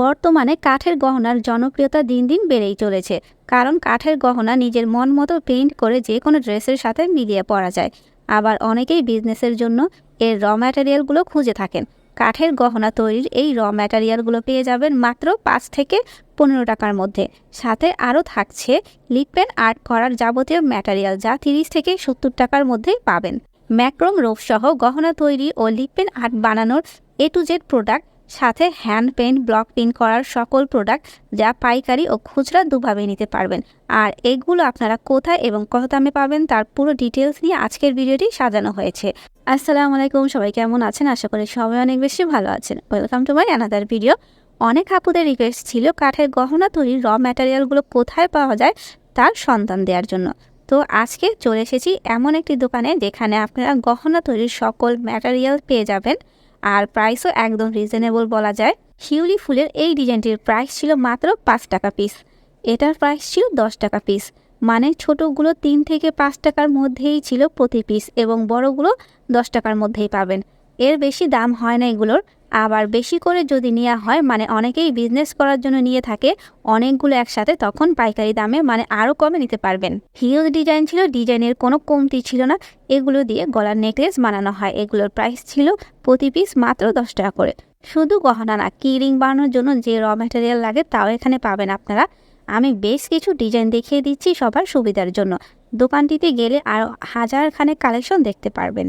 বর্তমানে কাঠের গহনার জনপ্রিয়তা দিন দিন বেড়েই চলেছে। কারণ কাঠের গহনা নিজের মন মতো পেইন্ট করে যে কোনো ড্রেসের সাথে মিলিয়ে পরা যায়। আবার অনেকেই বিজনেসের জন্য এর র ম্যাটেরিয়ালগুলো খুঁজে থাকেন। কাঠের গহনা তৈরির এই র ম্যাটেরিয়ালগুলো পেয়ে যাবেন মাত্র পাঁচ থেকে পনেরো টাকার মধ্যে। সাথে আরও থাকছে লিপেন আর্ট করার যাবতীয় ম্যাটেরিয়াল যা তিরিশ থেকে সত্তর টাকার মধ্যেই পাবেন। ম্যাক্রোম রোপসহ গহনা তৈরি ও লিপেন আর্ট বানানোর এ টু জেড প্রোডাক্ট সাথে হ্যান্ড পেন্ট ব্লক প্রিন্ট করার সকল প্রোডাক্ট যা পাইকারি ও খুচরা দুভাবে নিতে পারবেন। আর এগুলো আপনারা কোথায় এবং কত দামে পাবেন তার পুরো ডিটেলস নিয়ে আজকের ভিডিওটি সাজানো হয়েছে। আসসালামু আলাইকুম, সবাই কেমন আছেন? আশা করি সবাই অনেক বেশি ভালো আছেন। Welcome to my another video অনেক আপুদের রিকোয়েস্ট ছিল কাঠের গহনা তৈরির র ম্যাটেরিয়ালগুলো কোথায় পাওয়া যায় তার সন্ধান দেওয়ার জন্য। তো আজকে চলে এসেছি এমন একটি দোকানে যেখানে আপনারা গহনা তৈরির সকল ম্যাটেরিয়াল পেয়ে যাবেন। আর প্রাইসও একদম রিজনেবল বলা যায়। শিউলি ফুলের এই ডিজাইনটির প্রাইস ছিল মাত্র পাঁচ টাকা পিস এটার প্রাইস ছিল দশ টাকা পিস মানে ছোটোগুলো তিন থেকে পাঁচ টাকার মধ্যেই ছিল প্রতি পিস এবং বড়গুলো দশ টাকার মধ্যেই পাবেন। এর বেশি দাম হয় না এগুলোর। আবার বেশি করে যদি নেওয়া হয় মানে অনেকেই বিজনেস করার জন্য নিয়ে থাকে, অনেকগুলো একসাথে তখন পাইকারি দামে মানে আরও কমে নিতে পারবেন। হিউজ ডিজাইন ছিল, ডিজাইনের কোনো কমতি ছিল না। এগুলো দিয়ে গলার নেকলেস বানানো হয়। এগুলোর প্রাইস ছিল প্রতি পিস মাত্র দশ টাকা করে। শুধু গহনা না কি রিং বানানোর জন্য যে র ম্যাটেরিয়াল লাগে, তাও এখানে পাবেন আপনারা। আমি বেশ কিছু ডিজাইন দেখিয়ে দিচ্ছি সবার সুবিধার জন্য। দোকানটিতে গেলে আরও হাজার খানেক কালেকশন দেখতে পারবেন।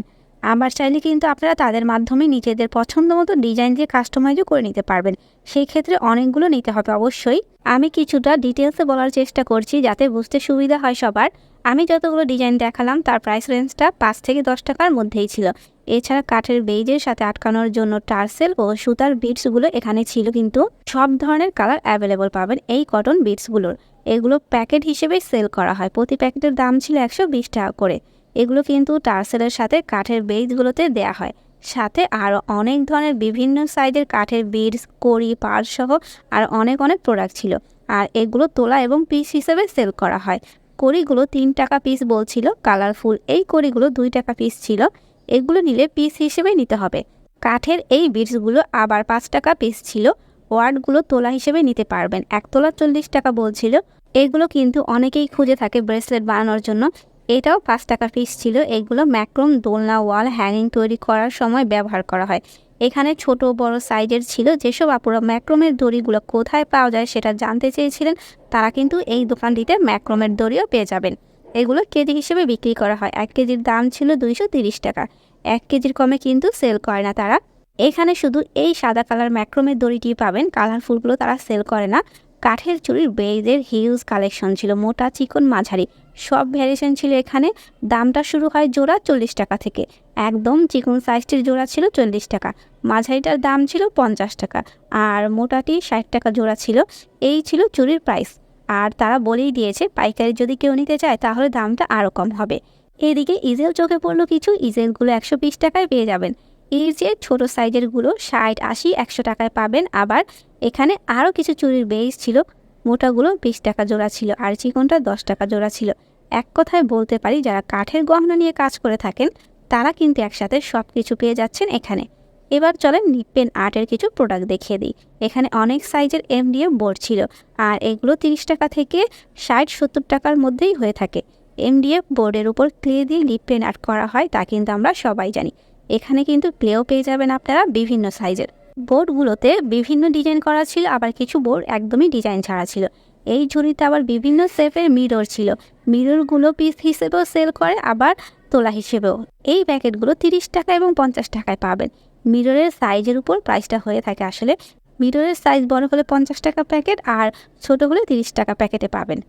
আবার চাইলে কিন্তু আপনারা তাদের মাধ্যমে নিজেদের পছন্দ মতো ডিজাইন দিয়ে কাস্টমাইজও করে নিতে পারবেন। সেই ক্ষেত্রে অনেকগুলো নিতে হবে অবশ্যই। আমি কিছুটা ডিটেলসে বলার চেষ্টা করছি যাতে বুঝতে সুবিধা হয় সবার। আমি যতগুলো ডিজাইন দেখালাম, তার প্রাইস রেঞ্জটা পাঁচ থেকে দশ টাকার মধ্যেই ছিল। এছাড়া কাঠের বেইজের সাথে আটকানোর জন্য টার্সেল ও সুতার বিটসগুলো এখানে ছিল কিন্তু সব ধরনের কালার অ্যাভেলেবল পাবেন এই কটন বিটসগুলোর এগুলো প্যাকেট হিসেবে সেল করা হয়। প্রতি প্যাকেটের দাম ছিল একশো বিশ টাকা করে। এগুলো কিন্তু টার্সেলের সাথে কাঠের বেইজগুলোতে দেয়া হয়। সাথে আরও অনেক ধরনের বিভিন্ন সাইজের কাঠের বিডস কড়ি, পার্স সহ আর অনেক অনেক প্রোডাক্ট ছিল। আর এগুলো তোলা এবং পিস হিসেবে সেল করা হয়। কড়িগুলো তিন টাকা পিস বলছিল, কালারফুল এই কড়িগুলো দুই টাকা পিস ছিল। এগুলো নিলে পিস হিসেবে নিতে হবে। কাঠের এই বিডসগুলো আবার পাঁচ টাকা পিস ছিল। ওয়ার্ডগুলো তোলা হিসেবে নিতে পারবেন। এক তোলা চল্লিশ টাকা বলছিল। এগুলো কিন্তু অনেকেই খুঁজে থাকে ব্রেসলেট বানানোর জন্য। এটাও পাঁচ টাকা পিস ছিল। এগুলো ম্যাক্রোম দোলনা ওয়াল হ্যাঙ্গিং তৈরি করার সময় ব্যবহার করা হয়। এখানে ছোট, বড় সাইজের ছিল। যেসব আপুরা ম্যাক্রোমের দড়িগুলো কোথায় পাওয়া যায় সেটা জানতে চেয়েছিলেন, তারা কিন্তু এই দোকানটিতে ম্যাক্রোমের দড়িও পেয়ে যাবেন। এগুলো কেজি হিসেবে বিক্রি করা হয়। এক কেজির দাম ছিল দুইশো টাকা। এক কেজির কমে কিন্তু সেল করে না তারা। এখানে শুধু এই সাদা কালার ম্যাক্রোমের দড়িটি পাবেন। কালারফুলগুলো তারা সেল করে না। কাঠের চুরির বেইজের হিউজ কালেকশন ছিল, মোটা চিকন মাঝারি। সব ভ্যারিয়েশন ছিল এখানে। দামটা শুরু হয় জোড়া চল্লিশ টাকা থেকে। একদম চিকন সাইজটির জোড়া ছিল চল্লিশ টাকা। মাঝারিটার দাম ছিল পঞ্চাশ টাকা আর মোটাটি ষাট টাকা জোড়া ছিল। এই ছিল চুরির প্রাইস। আর তারা বলেই দিয়েছে, পাইকারি যদি কেউ নিতে চায় তাহলে দামটা আরও কম হবে। এদিকে ইজেল চোখে পড়ল কিছু, ইজেলগুলো একশো বিশ টাকায় পেয়ে যাবেন। এই যে ছোট সাইজেরগুলো ষাট, আশি, একশো টাকায় পাবেন। আবার এখানে আরও কিছু চুরির বেস ছিল মোটাগুলো বিশ টাকা জোড়া ছিল, আর চিকনটা দশ টাকা জোড়া ছিল। এক কথায় বলতে পারি, যারা কাঠের গহনা নিয়ে কাজ করে থাকেন, তারা কিন্তু একসাথে সব কিছু পেয়ে যাচ্ছেন এখানে। এবার চলেন নিপেন আর্টের কিছু প্রোডাক্ট দেখিয়ে দিই। এখানে অনেক সাইজের এমডিএফ বোর্ড ছিল, আর এগুলো তিরিশ টাকা থেকে ষাট, সত্তর টাকার মধ্যেই হয়ে থাকে। এমডিএফ বোর্ডের উপর ক্লে দিয়ে লিপ পেন আর্ট করা হয়, তা কিন্তু আমরা সবাই জানি। এখানে কিন্তু ক্লেও পেয়ে যাবেন আপনারা বিভিন্ন সাইজের। বোর্ডগুলোতে বিভিন্ন ডিজাইন করা ছিল, আবার কিছু বোর্ড একদমই ডিজাইন ছাড়া ছিল। এই ঝুড়িতে আবার বিভিন্ন শেপের মিরর ছিল। মিররগুলো পিস হিসেবেও সেল করে, আবার তোলা হিসেবেও। এই প্যাকেটগুলো তিরিশ টাকা এবং পঞ্চাশ টাকায় পাবেন। মিররের সাইজের উপর প্রাইসটা হয়ে থাকে আসলে। মিররের সাইজ বড় হলে পঞ্চাশ টাকা প্যাকেট, আর ছোট হলে তিরিশ টাকা প্যাকেটে পাবেন।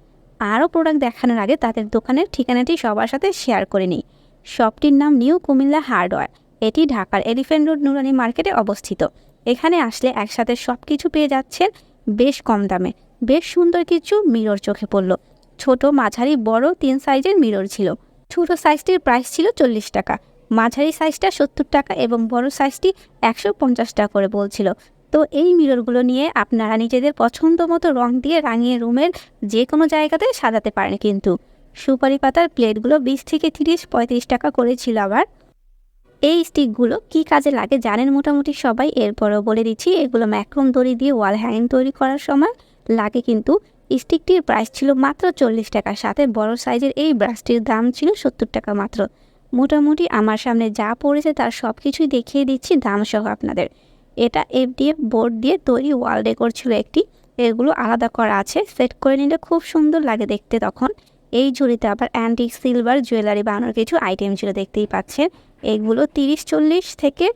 আরও প্রোডাক্ট দেখানোর আগে তাদের দোকানের ঠিকানাটি সবার সাথে শেয়ার করে নিই। শপটির নাম নিউ কুমিল্লা হার্ডওয়্যার এটি ঢাকার এলিফেন্ট রোড নুরানি মার্কেটে অবস্থিত। এখানে আসলে একসাথে সব কিছু পেয়ে যাচ্ছেন বেশ কম দামে। বেশ সুন্দর কিছু মিরর চোখে পড়ল। ছোট, মাঝারি, বড় তিন সাইজের মিরর ছিল। ছোট সাইজটির প্রাইস ছিল চল্লিশ টাকা। মাঝারি সাইজটা সত্তর টাকা এবং বড় সাইজটি একশো পঞ্চাশ টাকা করে বলছিল। তো এই মিররগুলো নিয়ে আপনারা নিজেদের পছন্দ মতো রং দিয়ে রাঙিয়ে রুমের যে কোনো জায়গাতে সাজাতে পারেন কিন্তু। সুপারি পাতার প্লেটগুলো বিশ থেকে তিরিশ, পঁয়ত্রিশ টাকা করে ছিল আবার। এই স্টিকগুলো কি কাজে লাগে জানেন মোটামুটি সবাই? এরপরেও বলে দিচ্ছি, এগুলো ম্যাক্রোম দড়ি দিয়ে ওয়াল হ্যাঙ্গিং তৈরি করার সময় লাগে কিন্তু স্টিকটির প্রাইস ছিল মাত্র চল্লিশ টাকা, সাথে বড় সাইজের এই ব্রাশটির দাম ছিল সত্তর টাকা মাত্র। মোটামুটি আমার সামনে যা পড়েছে তার সব কিছুই দেখিয়ে দিচ্ছি দাম সহ আপনাদের। এটা এফডিএফ বোর্ড দিয়ে তৈরি ওয়াল ডেকোর ছিল একটি, এগুলো আলাদা করা আছে সেট করে নিলে খুব সুন্দর লাগে দেখতে তখন। এই ঝুড়িতে আবার অ্যান্টিক সিলভার জুয়েলারি বানানোর কিছু আইটেম ছিল দেখতেই পাচ্ছেন। এগুলো তিরিশ, চল্লিশ থেকে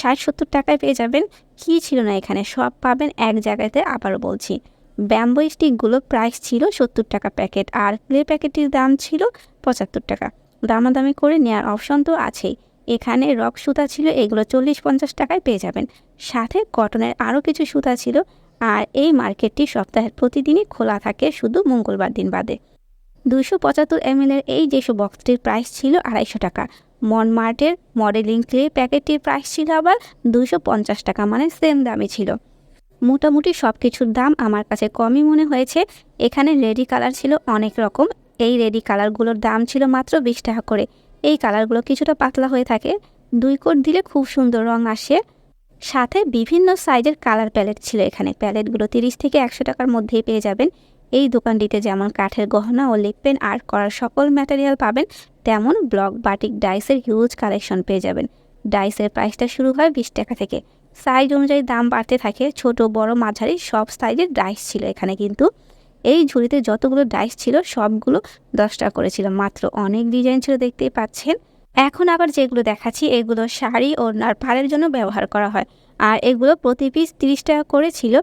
ষাট, সত্তর টাকায় পেয়ে যাবেন। কি ছিল না এখানে? সব পাবেন এক জায়গাতে আবারও বলছি। ব্যাম্বো স্টিকগুলো প্রাইস ছিল সত্তর টাকা প্যাকেট আর ক্লে প্যাকেটটির দাম ছিল পঁচাত্তর টাকা। দামাদামি করে নেওয়ার অপশন তো আছেই। এখানে রক সুতা ছিল, এগুলো চল্লিশ, পঞ্চাশ টাকায় পেয়ে যাবেন। সাথে কটনের আরও কিছু সুতা ছিল। আর এই মার্কেটটি সপ্তাহের প্রতিদিনই খোলা থাকে শুধু মঙ্গলবার দিন বাদে। দুশো পঁচাত্তর এমএলের এই যেসব বক্সটির প্রাইস ছিল আড়াইশো টাকা। মনমার্টের মডেলিং ক্লে প্যাকেটটির প্রাইস ছিল আবার দুশো পঞ্চাশ টাকা মানে সেম দামই ছিল। মোটামুটি সব কিছুর দাম আমার কাছে কমই মনে হয়েছে। এখানে রেডি কালার ছিল অনেক রকম। এই রেডি কালারগুলোর দাম ছিল মাত্র বিশ টাকা করে। এই কালারগুলো কিছুটা পাতলা হয়ে থাকে। দুই কোট দিলে খুব সুন্দর রং আসে। সাথে বিভিন্ন সাইজের কালার প্যালেট ছিল এখানে। প্যালেটগুলো তিরিশ থেকে একশো টাকার মধ্যেই পেয়ে যাবেন। এই দোকানটিতে যেমন কাঠের গহনা ও লিপ পেন আর্ট করার সকল ম্যাটেরিয়াল পাবেন, তেমন ব্লক বাটিক ডাইসের হিউজ কালেকশন পেয়ে যাবেন। ডাইসের প্রাইসটা শুরু হয় বিশ টাকা থেকে। সাইজ অনুযায়ী দাম বাড়তে থাকে। ছোট, বড়, মাঝারি সব সাইজের ডাইস ছিল এখানে কিন্তু। এই ঝুড়িতে যতগুলো ডাইস ছিল, সবগুলো দশটা টাকা করে ছিল। মাত্র অনেক ডিজাইন ছিল দেখতেই পাচ্ছেন। এখন আবার যেগুলো দেখাচ্ছি, এগুলো শাড়ি ও পাড়ের জন্য ব্যবহার করা হয়। আর এগুলো প্রতি পিস তিরিশ টাকা করে ছিল।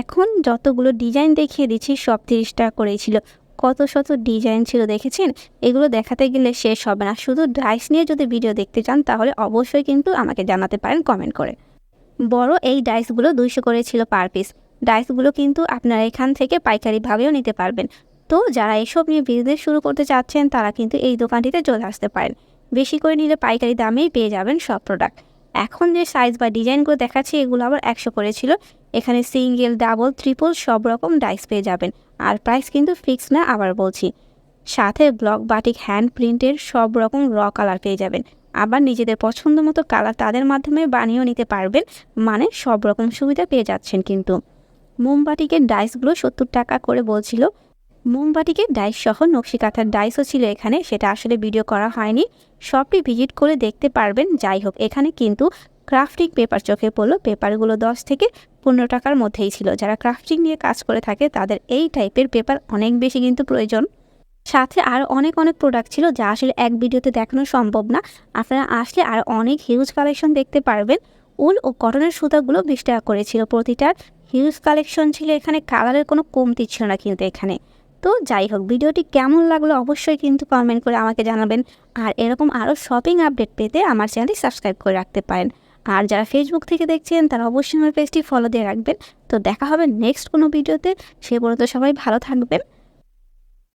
এখন যতগুলো ডিজাইন দেখিয়ে দিচ্ছি, সব তিরিশ টাকা ছিল। কত শত ডিজাইন ছিল দেখেছেন? এগুলো দেখাতে গেলে শেষ হবে না। শুধু ডাইস নিয়ে যদি ভিডিও দেখতে চান, তাহলে অবশ্যই কিন্তু আমাকে জানাতে পারেন কমেন্ট করে। বড় এই ডাইসগুলো দুইশো করে ছিল পার পিস। ডাইসগুলো কিন্তু আপনারা এখান থেকে পাইকারিভাবেও নিতে পারবেন। তো যারা এসব নিয়ে বিজনেস শুরু করতে চাচ্ছেন, তারা কিন্তু এই দোকানটিতে চলে আসতে পারেন। বেশি করে নিলে পাইকারি দামেই পেয়ে যাবেন সব প্রোডাক্ট এখন যে সাইজ বা ডিজাইনগুলো দেখাচ্ছি, এগুলো আবার একশো করে ছিল। এখানে সিঙ্গেল, ডাবল, ট্রিপল সব রকম ডাইস পেয়ে যাবেন। আর প্রাইস কিন্তু ফিক্স না, আবার বলছি। সাথে ব্লক বাটিক হ্যান্ড প্রিন্টের সব রকম র কালার পেয়ে যাবেন। আবার নিজেদের পছন্দ মতো কালার তাদের মাধ্যমে বানিয়েও নিতে পারবেন। মানে সব রকম সুবিধা পেয়ে যাচ্ছেন কিন্তু। মোমবাটিকের ডাইসগুলো সত্তর টাকা করে বলছিল। মোমবাটিকের ডাইস সহ নকশি কাঁথার ডাইসও ছিল এখানে, সেটা আসলে ভিডিও করা হয়নি। সবটি ভিজিট করে দেখতে পারবেন। যাই হোক, এখানে কিন্তু ক্রাফটিং পেপার চোখে পড়ল। পেপারগুলো দশ থেকে পনেরো টাকার মধ্যেই ছিল। যারা ক্রাফটিং নিয়ে কাজ করে থাকে, তাদের এই টাইপের পেপার অনেক বেশি কিন্তু প্রয়োজন। সাথে আর অনেক অনেক প্রোডাক্ট ছিল যা আসলে এক ভিডিওতে দেখানো সম্ভব না। আপনারা আসলে আর অনেক হিউজ কালেকশন দেখতে পারবেন। উল ও কটনের সুতাগুলো বিশ টাকা করেছিল প্রতিটার হিউজ কালেকশন ছিল। এখানে কালারের কোনো কমতি ছিল না কিন্তু এখানে। তো যাই হোক, ভিডিওটি কেমন লাগল অবশ্যই কিন্তু কমেন্ট করে আমাকে জানাবেন। আর এরকম আরও শপিং আপডেট পেতে আমার চ্যানেলটি সাবস্ক্রাইব করে রাখতে পারেন। আর যারা ফেসবুক থেকে দেখছেন, তারা অবশ্যই আমার পেজটি ফলো দিয়ে রাখবেন। তো দেখা হবে নেক্সট কোনো ভিডিওতে সে পর্যন্ত সবাই ভালো থাকবেন।